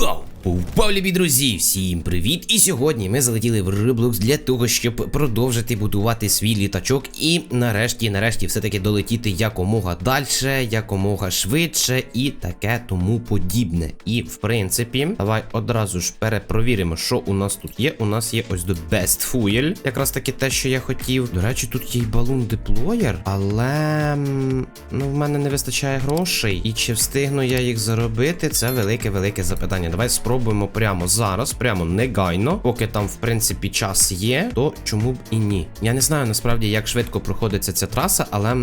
Whoa! Любі друзі, всім привіт! І сьогодні ми залетіли в Roblox для того, щоб продовжити будувати свій літачок і нарешті, нарешті, все-таки долетіти якомога далі, якомога швидше і таке тому подібне. І в принципі, давай одразу ж перепровіримо, що у нас тут є. У нас є ось до Best Fuel, якраз таки те, що я хотів. До речі, тут є й балун деплоєр, але ну, в мене не вистачає грошей. І чи встигну я їх заробити? Це велике-велике запитання. Давай спробуємо прямо зараз, прямо негайно. Поки там, в принципі, час є, то чому б і ні? Я не знаю насправді, як швидко проходиться ця траса, але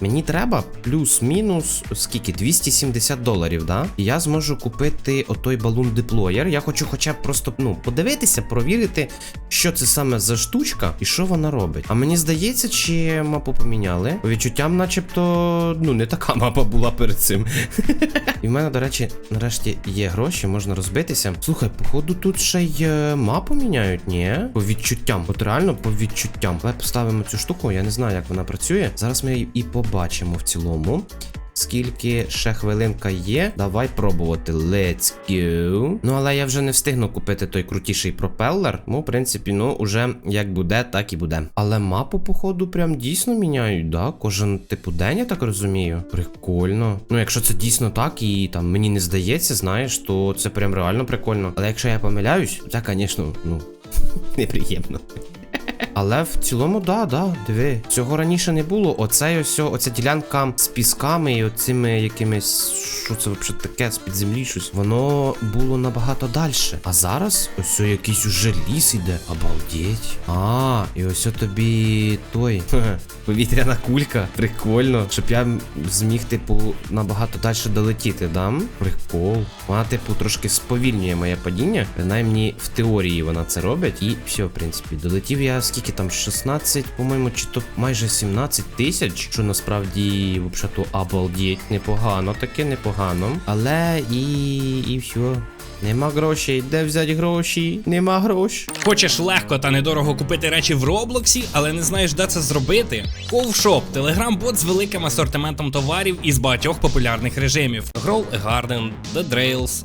мені треба плюс-мінус скільки? 270 доларів, да? І я зможу купити отой балун деплоєр. Я хочу хоча б просто ну, подивитися, провірити, що це саме за штучка і що вона робить. А мені здається, чи мапу поміняли? По відчуттям, начебто, ну, не така мапа була перед цим. І в мене, до речі, нарешті є гроші, можна розбитися. Слухай, походу, тут ще й е, мапу міняють, ні? По відчуттям. От реально по відчуттям. Давай поставимо цю штуку, я не знаю, як вона працює. Зараз ми її і побачимо в цілому. Скільки ще хвилинка є, давай пробувати. Let's go. Ну, але я вже не встигну купити той крутіший пропелер. Ну, в принципі, ну, уже як буде, так і буде. Але мапу, походу, прям дійсно міняють, да? Кожен типу день, я так розумію. Прикольно. Ну, якщо це дійсно так, і там мені не здається, знаєш, то це прям реально прикольно. Але якщо я помиляюсь, це, звісно, ну, неприємно. Але в цілому, да, да, диви. Цього раніше не було. Оце ось оця ділянка з пісками і оцими якимись. Що це взагалі таке з-під землі щось? Воно було набагато далі. А зараз ось якийсь уже ліс іде. Обалдеть. А, і ось тобі той. Повітряна кулька. Прикольно. Щоб я зміг, типу, набагато далі долетіти, да? Прикол. Вона, типу, трошки сповільнює моє падіння. Принаймні в теорії вона це робить. І все, в принципі, долетів я скільки там 16, по-моєму, чи то майже 17 тисяч, що насправді взагалі обалдеть непогано, таке непогано. Але і, і все. Нема грошей, де взяти гроші? Нема грошей. Хочеш легко та недорого купити речі в Роблоксі, але не знаєш, де це зробити? Ковшоп телеграм-бот з великим асортиментом товарів із багатьох популярних режимів: Grow a Garden, The Drails,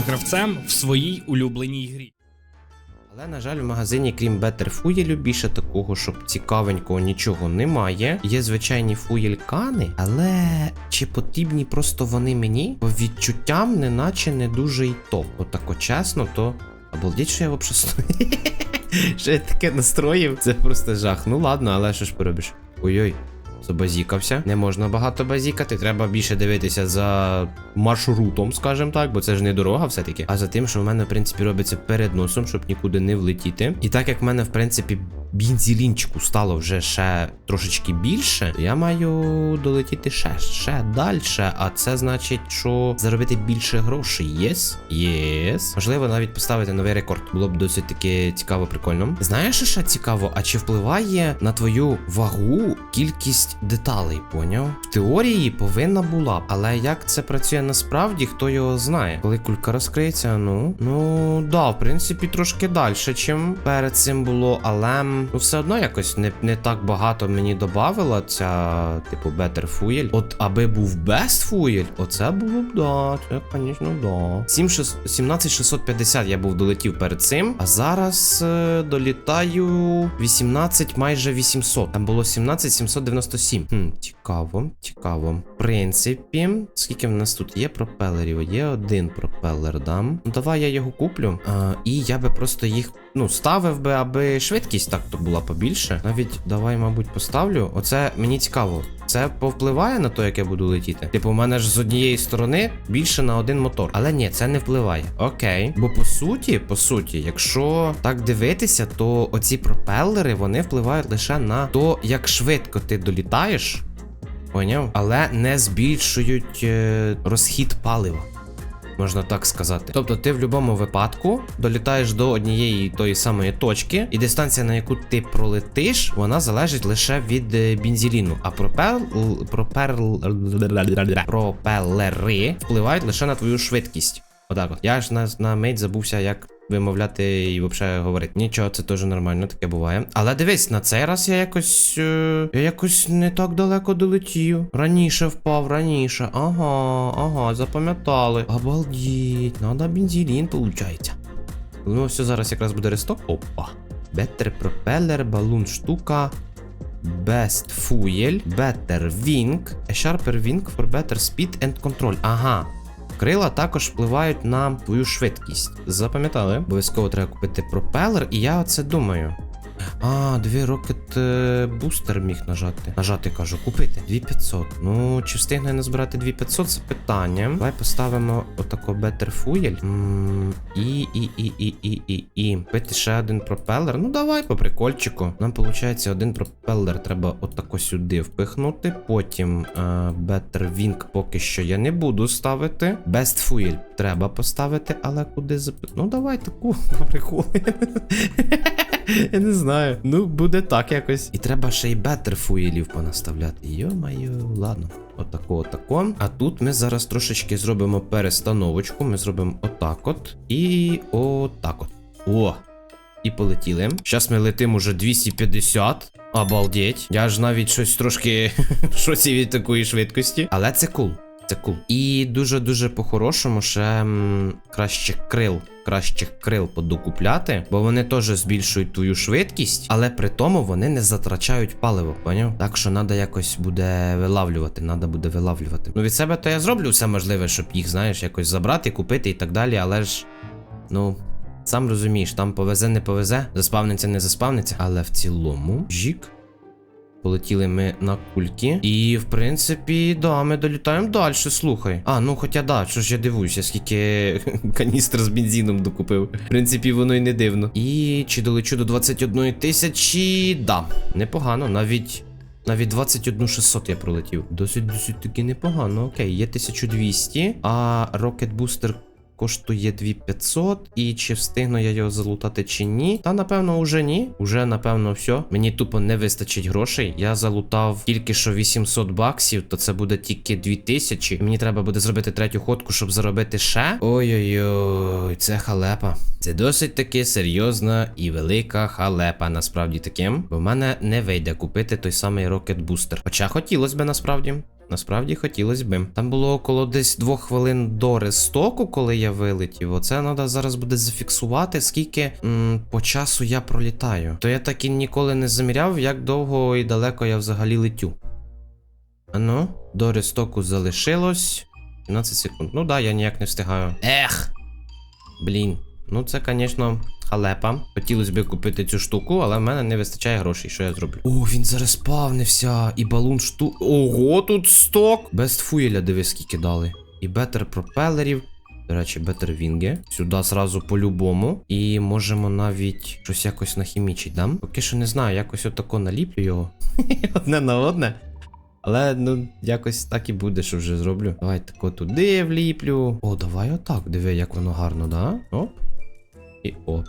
гравцем в своїй улюбленій грі. Але, на жаль, в магазині, крім Better фуєлю, більше такого, щоб цікавенького нічого немає. Є звичайні фуєлькани, але чи потрібні просто вони мені? По відчуттям, неначе не дуже й то. Отако чесно, то. Обалдіть, що я взагалі стою. Що я таке настроїв? Це просто жах. Ну ладно, але що ж поробиш? Ой-ой. Забазікався. Не можна багато базікати, треба більше дивитися за маршрутом, скажімо так, бо це ж не дорога все-таки. А за тим, що в мене, в принципі, робиться перед носом, щоб нікуди не влетіти. І так як в мене, в принципі, бензілінчику стало вже ще трошечки більше, я маю долетіти ще, ще далі. А це значить, що заробити більше грошей. Єс? Єс. Можливо, навіть поставити новий рекорд. Було б досить таки цікаво, прикольно. Знаєш, що ще цікаво, а чи впливає на твою вагу кількість деталей, поняв? В теорії повинна була але як це працює насправді, хто його знає? Коли кулька розкриється, ну. Ну, да, в принципі, трошки далі, чим перед цим було, але ну, все одно якось не, не так багато мені додавила ця, типу, Better Fuel. От аби був Best Fuel, оце було б да, це, звісно, да. 17650 я був долетів перед цим, а зараз е, долітаю 18 майже 800. Там було 17 797. Хм, цікаво, цікаво. В принципі, скільки в нас тут є пропелерів? Є один пропелер, да? Ну давай я його куплю. А, і я би просто їх ну, ставив би, аби швидкість так то була побільше. Навіть давай, мабуть, поставлю. Оце мені цікаво. Це повпливає на те, як я буду летіти? Типу, у мене ж з однієї сторони більше на один мотор. Але ні, це не впливає. Окей. Бо по суті, по суті, якщо так дивитися, то оці пропелери вони впливають лише на то, як швидко ти долітаєш. Поняв? Але не збільшують е, розхід палива. Можна так сказати. Тобто ти в будь-якому випадку долітаєш до однієї тої самої точки, і дистанція, на яку ти пролетиш, вона залежить лише від бензиліну. А пропел... проперл... пропелери впливають лише на твою швидкість. Отак от. Я ж на, на мить забувся, як вимовляти і взагалі говорити. Нічого, це теж нормально, таке буває. Але дивись, на цей раз я якось. Е, я якось не так далеко долетів. Раніше впав, раніше. Ага, ага, запам'ятали. Обалдіть, надо бензин, виходить. Ну, все, зараз якраз буде ресток. Опа. Better propeller, балун штука. Best fuel, better wing, a sharper wing for better speed and control. Ага. Крила також впливають на твою швидкість. Запам'ятали? Обов'язково треба купити пропелер, і я оце думаю. А, дві рокет бустер міг нажати. Нажати кажу, купити 2500. Ну, чи встигне назбирати 2500, це питання. Давай поставимо отако Better Fuel. І, і, і, і, і, і, і. Купити ще один пропелер. Ну, давай по прикольчику. Нам виходить, один пропелер треба отако сюди впихнути. Потім е, Better Wing поки що я не буду ставити. Best Fuel треба поставити, але куди зап... Ну, давай таку по приколу. Я не знаю. Ну, буде так якось. І треба ще й бетер фуїлів понаставляти. Йо-моє, ладно. Отако, отако. А тут ми зараз трошечки зробимо перестановочку. Ми зробимо отак от. І отак от. О! І полетіли. Зараз ми летимо уже 250. Обалдеть. Я ж навіть щось трошки в від такої швидкості. Але це кул. Це кул. І дуже-дуже по-хорошому ще м, краще крил. Кращих крил подокупляти, бо вони теж збільшують твою швидкість, але при тому вони не затрачають паливо, поняв? Так що треба якось буде вилавлювати, треба буде вилавлювати. Ну від себе то я зроблю все можливе, щоб їх, знаєш, якось забрати, купити і так далі, але ж, ну. Сам розумієш, там повезе, не повезе, заспавниться, не заспавниться. Але в цілому, жік. Полетіли ми на кульки. І, в принципі, да, ми долітаємо далі, слухай. А, ну хоча да, що ж я дивуюся, скільки каністр з бензином докупив. В принципі, воно й не дивно. І чи долечу до 21 тисячі? Да, непогано, навіть. Навіть 21 600 я пролетів. Досить досить таки непогано. Окей, є 1200, а Rocket Booster коштує 2500. І чи встигну я його залутати чи ні? Та напевно уже ні. Уже напевно все. Мені тупо не вистачить грошей. Я залутав тільки що 800 баксів, то це буде тільки 2000. Мені треба буде зробити третю ходку, щоб заробити ще. Ой-ой-ой, це халепа. Це досить таки серйозна і велика халепа, насправді таким. Бо в мене не вийде купити той самий Rocket Booster. Хоча хотілося б насправді. Насправді хотілося би. Там було около десь двох хвилин до рестоку, коли я вилетів. Оце треба зараз буде зафіксувати, скільки м, по часу я пролітаю. То я так і ніколи не заміряв, як довго і далеко я взагалі летю. Ану, до рестоку залишилось 15 секунд. Ну да, я ніяк не встигаю. Ех! Блін. Ну це, звісно, халепа. Хотілося б купити цю штуку, але в мене не вистачає грошей. Що я зроблю? О, він зараз спавнився. І балун шту. Ого, тут сток! Без фуєля, диви, скільки дали. І бетер пропелерів. До речі, бетер вінги. Сюди зразу по-любому. І можемо навіть щось якось нахімічить, да? Поки що не знаю, якось отако наліплю його. Одне на одне. Але ну, якось так і буде, що вже зроблю. Давай тако туди вліплю. О, давай отак. Диви, як воно гарно, да? Оп. І оп.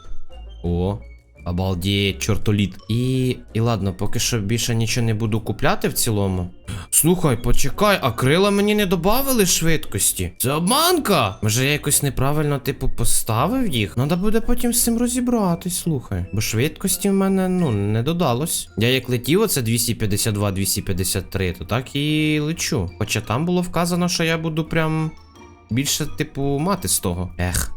О. Обалдеть, чортоліт. І. І ладно, поки що більше нічого не буду купляти в цілому. Слухай, почекай, а крила мені не додавали швидкості. Це обманка! Може я якось неправильно, типу, поставив їх? Треба буде потім з цим розібратись, слухай. Бо швидкості в мене, ну, не додалось. Я як летів, оце 252-253, то так і лечу. Хоча там було вказано, що я буду прям більше, типу, мати з того. Ех.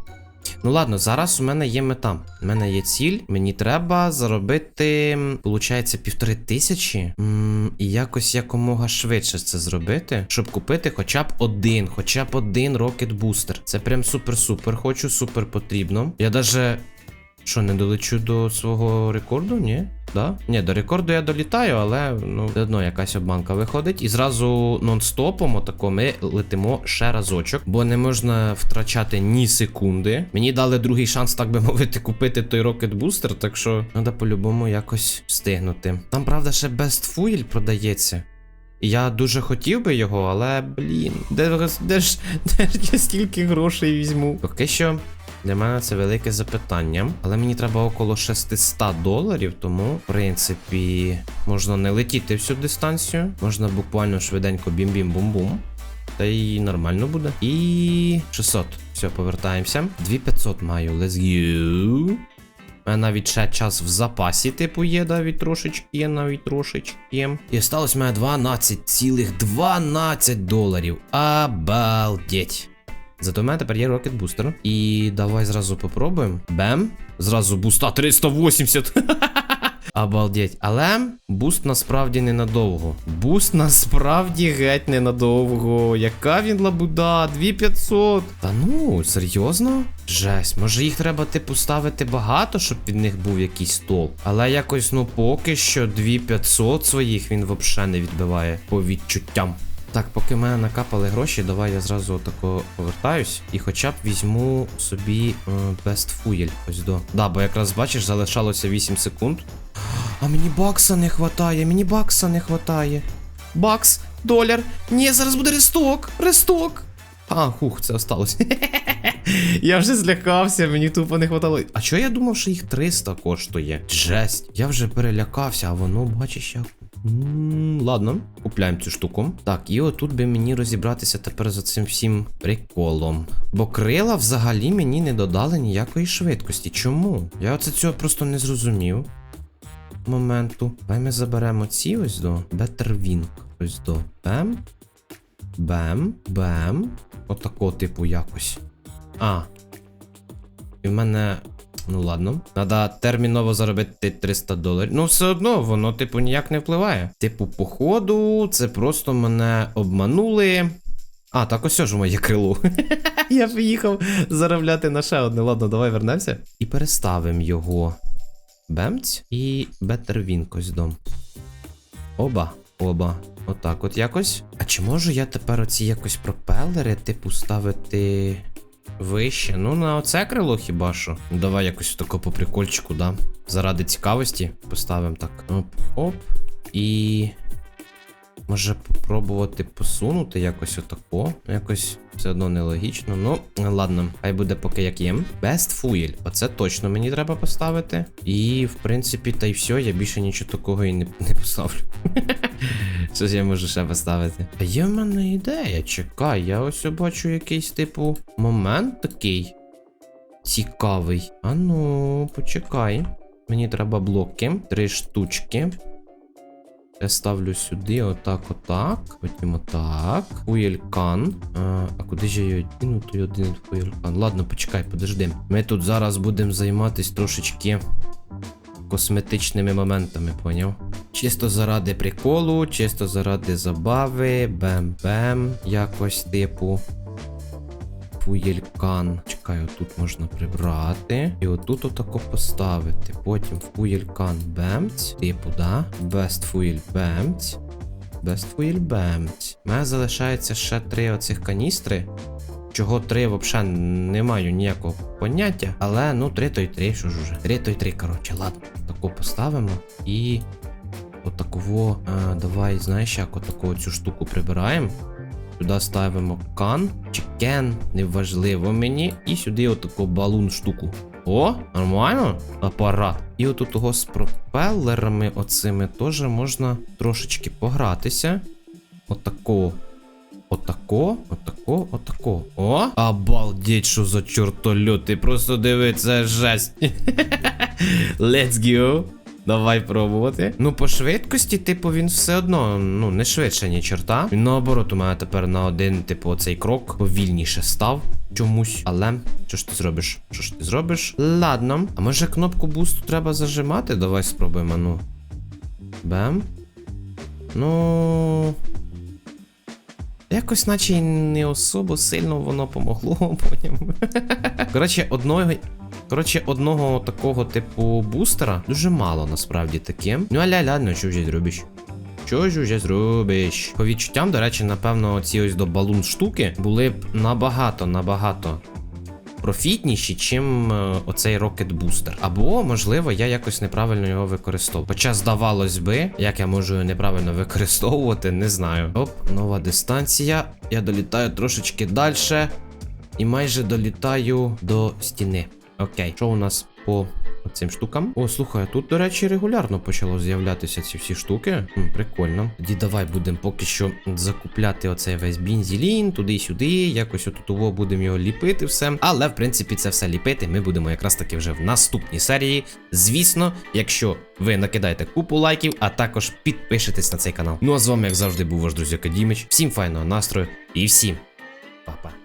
Ну ладно, зараз у мене є мета. У мене є ціль. Мені треба заробити, виходить, півтори тисячі. І якось якомога швидше це зробити, щоб купити хоча б один, хоча б один рокет-бустер. Це прям супер-супер. Хочу, супер потрібно. Я даже. Що, не долечу до свого рекорду? Ні? Да? Ні, до рекорду я долітаю, але ну, все одно якась обманка виходить. І зразу нон-стопом отако ми летимо ще разочок, бо не можна втрачати ні секунди. Мені дали другий шанс, так би мовити, купити той Rocket Booster, так що треба по-любому якось встигнути. Там, правда, ще Best Fuel продається. Я дуже хотів би його, але блін, де, де ж де ж я стільки грошей візьму? Поки що для мене це велике запитання. Але мені треба около 600 доларів, тому, в принципі, можна не летіти всю дистанцію. Можна буквально швиденько бім-бім-бум-бум. Та й нормально буде. І 600. Все, повертаємося. 2500 маю. Let's go. У мене навіть ще час в запасі, типу, є, навіть трошечки, навіть трошечки. І осталось в мене 12 12 доларів. Обалдеть. Зато в мене тепер є Rocket Booster. І давай зразу попробуємо. Бем. Зразу буста 380. Обалдеть. Але буст насправді ненадовго. Буст насправді геть ненадовго. Яка він лабуда? 2500. Та ну, серйозно? Жесть, може їх треба типу ставити багато, щоб від них був якийсь толк. Але якось, ну поки що 2500 своїх він взагалі не відбиває по відчуттям. Так, поки мене накапали гроші, давай я зразу тако повертаюсь і хоча б візьму собі е, Best Fuel. Ось до. Да, бо якраз бачиш, залишалося 8 секунд. А мені бакса не хватає, мені бакса не хватає. Бакс, доляр. Ні, зараз буде ресток, ресток. А, хух, це осталось. я вже злякався, мені тупо не хватало. А чого я думав, що їх 300 коштує? Жесть, я вже перелякався, а воно, бачиш, як. Ладно, купляємо цю штуку. Так, і отут би мені розібратися тепер за цим всім приколом. Бо крила взагалі мені не додали ніякої швидкості. Чому? Я оце цього просто не зрозумів. Моменту. Давай ми заберемо ці ось до Better. Ось до. Бем. Бем. Бем. Отако, типу, якось. А. І в мене. Ну ладно. Надо терміново заробити 300 доларів. Ну, все одно, воно, типу, ніяк не впливає. Типу, походу, це просто мене обманули. А, так ось ж моє крило. Я поїхав заробляти на ще одне. Ладно, давай вернемося. І переставимо його. Бемць і Wing дом. Оба. Оба. Отак от якось. А чи можу я тепер оці якось пропелери, типу, ставити вище? Ну, на оце крило хіба що? Ну, давай якось тако по прикольчику, да? Заради цікавості поставимо так. Оп-оп. І. Може попробувати посунути якось отако. Якось все одно нелогічно. Ну, ладно, хай буде поки як є. Best Fuel. Оце точно мені треба поставити. І, в принципі, та й все, я більше нічого такого і не, не поставлю. Щось я можу ще поставити. А є в мене ідея, чекай, я ось бачу якийсь, типу, момент такий цікавий. А ну, почекай. Мені треба блоки, три штучки. Я ставлю сюди, отак, отак. Потім отак. Фуєлькан. А, а куди ж я його діну, той один фуєлькан. Ладно, почекай, подожди. Ми тут зараз будемо займатися трошечки косметичними моментами, поняв? Чисто заради приколу, чисто заради забави. Бем-бем. Якось типу. Фуєлькан. Чекай, отут можна прибрати. І отут отако поставити. Потім фуєлькан бемць. Типу, да? Best фуєль бемць. Best фуєль бемць. У мене залишається ще три оцих каністри. Чого три взагалі не маю ніякого поняття. Але ну три то й три, що ж уже. Три то й три, коротше, ладно. Тако поставимо. І отаково. А, давай, знаєш, як отаку цю штуку прибираємо. Сюди ставимо кан чи кен, неважливо мені. І сюди отаку балун штуку. О, нормально? Апарат. І отут того з пропелерами оцими теж можна трошечки погратися. Отако. Отако, отако, отако. О! Обалдеть, що за чортольот. Ти просто диви, це жесть. Let's go. Давай пробувати. Ну, по швидкості, типу, він все одно, ну, не швидше, ні чорта. Він наоборот, у мене тепер на один, типу, оцей крок повільніше став чомусь. Але що ж ти зробиш? Що ж ти зробиш? Ладно. А може кнопку бусту треба зажимати? Давай спробуємо, ну. Бем. Ну. Якось, наче не особо сильно воно помогло, потім. Коротше, одного. Коротше, одного такого типу бустера дуже мало насправді таке. Ну аля, ну, що вже зробиш? Що ж уже зробиш? По відчуттям, до речі, напевно, ці ось до балун штуки були б набагато, набагато профітніші, чим е, оцей Rocket Booster. Або, можливо, я якось неправильно його використовую. Хоча, здавалось би, як я можу його неправильно використовувати, не знаю. Оп, нова дистанція. Я долітаю трошечки далі. І майже долітаю до стіни. Окей, що у нас по цим штукам? О, слухай, тут, до речі, регулярно почало з'являтися ці всі штуки. Хм, прикольно. Тоді давай будемо поки що закупляти оцей весь бензілін, туди-сюди. Якось отут будемо його ліпити все. Але в принципі це все ліпити ми будемо якраз таки вже в наступній серії. Звісно, якщо ви накидаєте купу лайків, а також підпишетесь на цей канал. Ну а з вами, як завжди, був ваш друзі Акадімич. Всім файного настрою і всім па-па.